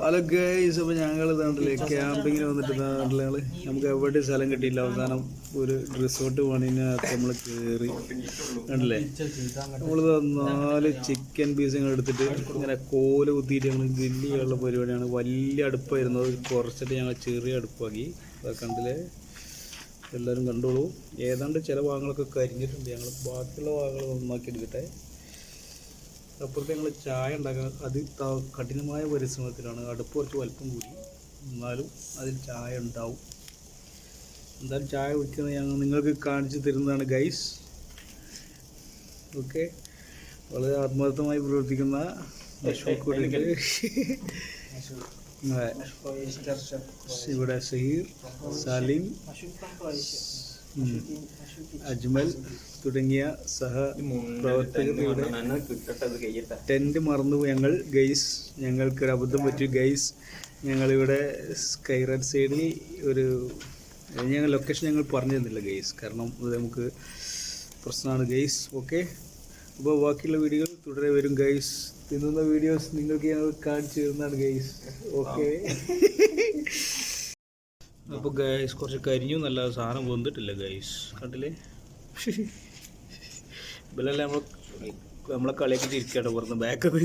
Hello guys അപ്പോൾ ഞങ്ങൾ നാട്ടിലെ ക്യാമ്പിങ്ങിന് വന്നിട്ട് ഞങ്ങൾ നമുക്ക് എവിടെ സ്ഥലം കിട്ടിയില്ല. അവസാനം ഒരു റിസോർട്ട് പണിനകത്ത് നമ്മൾ കയറി കണ്ടില്ലേ? നമ്മൾ നാല് ചിക്കൻ പീസ് എടുത്തിട്ട് ഇങ്ങനെ കോൽ കുത്തിയിട്ട് ഞങ്ങൾ ഗ്രില്ല് ചെയ്യാനുള്ള പരിപാടിയാണ്. വലിയ അടുപ്പായിരുന്നു. അത് കുറച്ചിട്ട് ഞങ്ങൾ ചെറിയ അടുപ്പാക്കി. കണ്ടില്ലേ? എല്ലാവരും കണ്ടോളൂ. ഏതാണ്ട് ചില ഭാഗങ്ങളൊക്കെ കരിഞ്ഞിട്ടുണ്ട്. ഞങ്ങൾ ബാക്കിയുള്ള ഭാഗങ്ങൾ നന്നാക്കി എടുക്കട്ടെ. അപ്പുറത്ത് ഞങ്ങൾ ചായ ഉണ്ടാക്കാൻ അത് കഠിനമായ പരിശ്രമത്തിലാണ്. അടുപ്പ് കുറച്ച് വലിപ്പം കൂടി. എന്നാലും അതിൽ ചായ ഉണ്ടാവും. എന്തായാലും ചായ കുടിക്കുന്നത് ഞങ്ങൾ നിങ്ങൾക്ക് കാണിച്ചു തരുന്നതാണ് ഗൈസ് ഓക്കെ വളരെ ആത്മാർത്ഥമായി പ്രവർത്തിക്കുന്ന അശോക്. കുടിക്ക് അതെ. ഇവിടെ സഹീർ സലീം അജ്മൽ തുടങ്ങിയ സഹ പ്രവർത്തകരുടെ ടെന്റ് ടെന്റ് മറന്നു ഞങ്ങൾ ഗൈസ് ഞങ്ങൾക്കൊരു അബദ്ധം പറ്റി. ഗൈസ് ഞങ്ങളിവിടെ സ്കൈ റെഡ് സൈഡിൽ ഒരു ഞങ്ങൾ ലൊക്കേഷൻ ഞങ്ങൾ പറഞ്ഞു തന്നില്ല ഗൈസ്. കാരണം ഇത് നമുക്ക് പ്രശ്നമാണ് ഗൈസ്. ഓക്കെ അപ്പോൾ ബാക്കിയുള്ള വീഡിയോകൾ തുടരെ വരും ഗൈസ്. തിന്നുന്ന വീഡിയോസ് നിങ്ങൾക്ക് ഞങ്ങൾ കാണിച്ചു തരുന്നതാണ് ഗൈസ്. ഓക്കെ അപ്പോൾ ഗൈസ് കുറച്ച് കരിഞ്ഞു നല്ല സാധനം വന്നിട്ടില്ല ഗൈസ് കണ്ടില്ലേ? ഇവരെല്ലാം നമ്മൾ നമ്മളെ കളിയൊക്കെ ചിരിക്കട്ടെ പുറത്ത് ബാക്കത്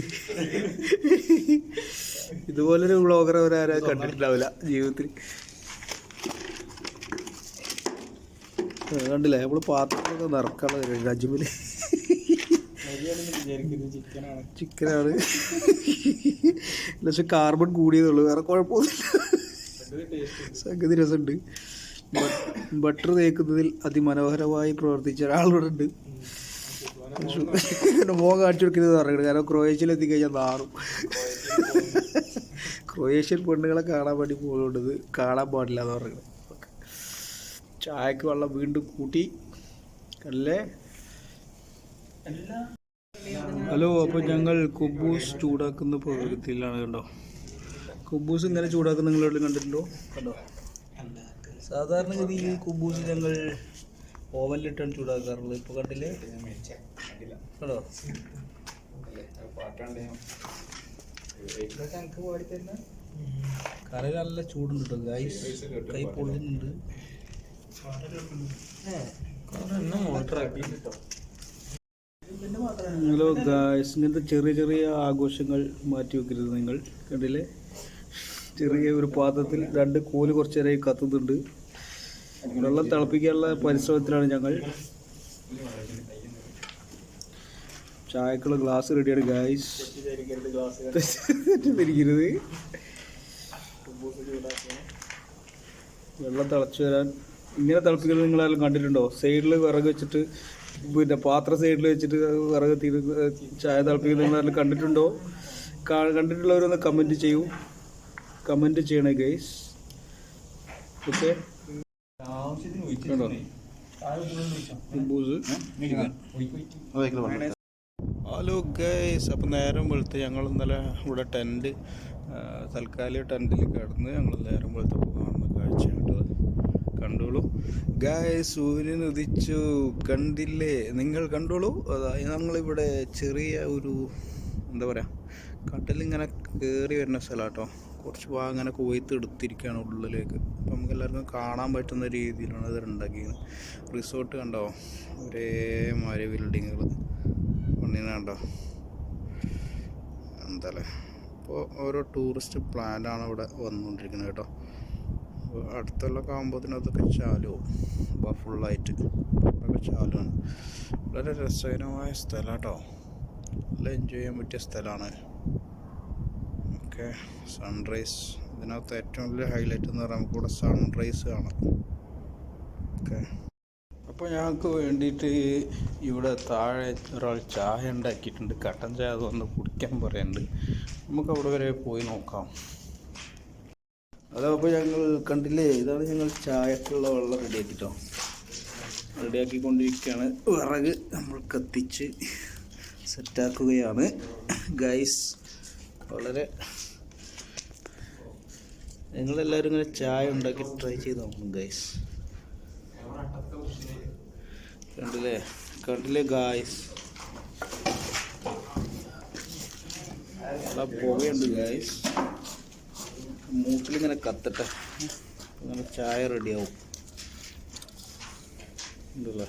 ഇതുപോലൊരു വ്ളോഗർ അവരാരും കണ്ടിട്ടുണ്ടാവില്ല ജീവിതത്തിൽ. കണ്ടില്ലേ? നമ്മൾ പാത്രത്തിലൊക്കെ നിറക്കാനുള്ള രാജ്യമിൽ ചിക്കനാണ്. പക്ഷെ കാർബൺ കൂടിയതുള്ളൂ വേറെ കുഴപ്പമൊന്നുമില്ല. സംഗതി രസമുണ്ട്. ബട്ടർ തേക്കുന്നതിൽ അതിമനോഹരമായി പ്രവർത്തിച്ച ഒരാളിവിടെ ഉണ്ട്. മോ കാണിച്ചു കൊടുക്കുന്നത് പറയുന്നത് കാരണം ക്രൊയേഷ്യയിൽ എത്തിക്കഴിഞ്ഞാൽ നാറും. ക്രൊയേഷ്യൻ പെണ്ണുകളെ കാണാൻ വേണ്ടി പോകുന്നത് കാണാൻ പാടില്ല എന്ന് പറയുന്നത് ചായക്ക് വെള്ളം വീണ്ടും കൂട്ടി. അല്ലേ? ഹലോ അപ്പോൾ ഞങ്ങൾ കുബൂസ് ചൂടാക്കുന്ന പ്രവൃത്തിയിലാണ് കണ്ടോ? കുബൂസ് ഇങ്ങനെ ചൂടാക്കുന്ന നിങ്ങളെവിടെ കണ്ടിട്ടുണ്ടോ? കണ്ടോ? സാധാരണ സാധാരണഗതിയിൽ കുബൂസ് ഞങ്ങൾ ഓവനിലിട്ടാണ് ചൂടാക്കാറുള്ളത്. ഇപ്പോൾ കണ്ടില്ലേ? കണ്ടോ? കറി നല്ല ചൂടുണ്ട് കേട്ടോ ഗൈസ് കൈ പൊള്ളുന്നുണ്ട്. ഹലോ ഗായ്സ് ഇങ്ങനത്തെ ചെറിയ ചെറിയ ആഘോഷങ്ങൾ മാറ്റി വെക്കരുത് നിങ്ങൾ. കണ്ടില്ലേ? ചെറിയ ഒരു പാത്രത്തിൽ രണ്ട് കോൽ കുറച്ച് നേരമായി കത്തുന്നുണ്ട്. വെള്ളം തിളപ്പിക്കാനുള്ള പരിശ്രമത്തിലാണ് ഞങ്ങൾ. ചായക്കുള്ള ഗ്ലാസ് റെഡിയാണ് ഗായ്സ് തെറ്റിദ്ധരിക്കരുത്. വെള്ളം തിളച്ചു വരാൻ ഇങ്ങനെ തിളപ്പിക്കുന്നത് നിങ്ങളെല്ലാം കണ്ടിട്ടുണ്ടോ? സൈഡിൽ വിറക് വെച്ചിട്ട് പിന്നെ പാത്ര സൈഡിൽ വെച്ചിട്ട് വിറക് തീർ ചായ തിളപ്പിക്കുന്നത് നിങ്ങളെല്ലാം കണ്ടിട്ടുണ്ടോ? കണ്ടിട്ടുള്ളവരൊന്ന് കമന്റ് ചെയ്യൂ. കമന്റ് ചെയ്യണേ ഗൈസ് ഓക്കെ കണ്ടോ ഹലോ ഗൈസ് അപ്പം നേരം വെളുത്ത് ഞങ്ങൾ ഇന്നലെ ഇവിടെ ടെന്റ് തൽക്കാലിക ടെന്റിൽ കിടന്ന് ഞങ്ങൾ നേരം വെളുത്ത് കാണുന്ന കാഴ്ച കണ്ടോളൂ. ഗായ് സൂര്യൻ ഉദിച്ചു. കണ്ടില്ലേ? നിങ്ങൾ കണ്ടോളൂ. അതായത് ഞങ്ങളിവിടെ ചെറിയ ഒരു എന്താ പറയുക കടലിങ്ങനെ കയറി വരുന്ന സ്ഥലമാട്ടോ. കുറച്ച് ഭാഗം അങ്ങനെ കൊയ്ത്ത് എടുത്തിരിക്കുകയാണ് ഉള്ളിലേക്ക്. അപ്പം നമുക്ക് എല്ലാവർക്കും കാണാൻ പറ്റുന്ന രീതിയിലാണ് ഇത് ഉണ്ടാക്കിയത്. റിസോർട്ട് കണ്ടോ? ഒരേമാതിരി ബിൽഡിങ്ങുകൾ പണിയാണ് കണ്ടോ? എന്താല്ലേ? അപ്പോൾ ഓരോ ടൂറിസ്റ്റ് പ്ലാനാണ് ഇവിടെ വന്നുകൊണ്ടിരിക്കുന്നത് കേട്ടോ. അപ്പോൾ അടുത്തുള്ളൊക്കെ ആകുമ്പോഴത്തേനും അതൊക്കെ അപ്പോൾ ഫുള്ളായിട്ട് അതൊക്കെ ചാലുവാണ്. വളരെ രസകരമായ സ്ഥലം കേട്ടോ. നല്ല എൻജോയ് ചെയ്യാൻ പറ്റിയ സ്ഥലമാണ് ഓക്കെ സൺറൈസ് ഇതിനകത്ത് ഏറ്റവും വലിയ ഹൈലൈറ്റ് എന്ന് നമുക്ക് ഇവിടെ സൺറൈസ് കാണാം. ഓക്കെ. അപ്പോൾ ഞങ്ങൾക്ക് വേണ്ടിയിട്ട് ഇവിടെ താഴെ ഒരാൾ ചായ ഉണ്ടാക്കിയിട്ടുണ്ട്. കട്ടൻ ചായ അത് വന്ന് കുടിക്കാൻ പറയുന്നുണ്ട് നമുക്ക് അവിടെ വരെ പോയി നോക്കാം. അതപ്പോൾ ഞങ്ങൾ കണ്ടില്ലേ ഇതാണ് ഞങ്ങൾ ചായക്കുള്ള വെള്ളം റെഡിയാക്കിട്ടോ റെഡിയാക്കിക്കൊണ്ടിരിക്കുകയാണ് വിറക് നമ്മൾ കത്തിച്ച് സെറ്റാക്കുകയാണ്. ഗൈസ് വളരെ നിങ്ങളെല്ലാവരും ഇങ്ങനെ ചായ ഉണ്ടാക്കി ട്രൈ ചെയ്ത് നോക്കും ഗൈസ്. കണ്ടില്ലേ? കണ്ടില്ലേ ഗായ്സ് പുകയുണ്ട് ഗായ്സ് മൂക്കിലിങ്ങനെ കത്തട്ടെ. അങ്ങനെ ചായ റെഡിയാവും ഉണ്ടല്ലേ?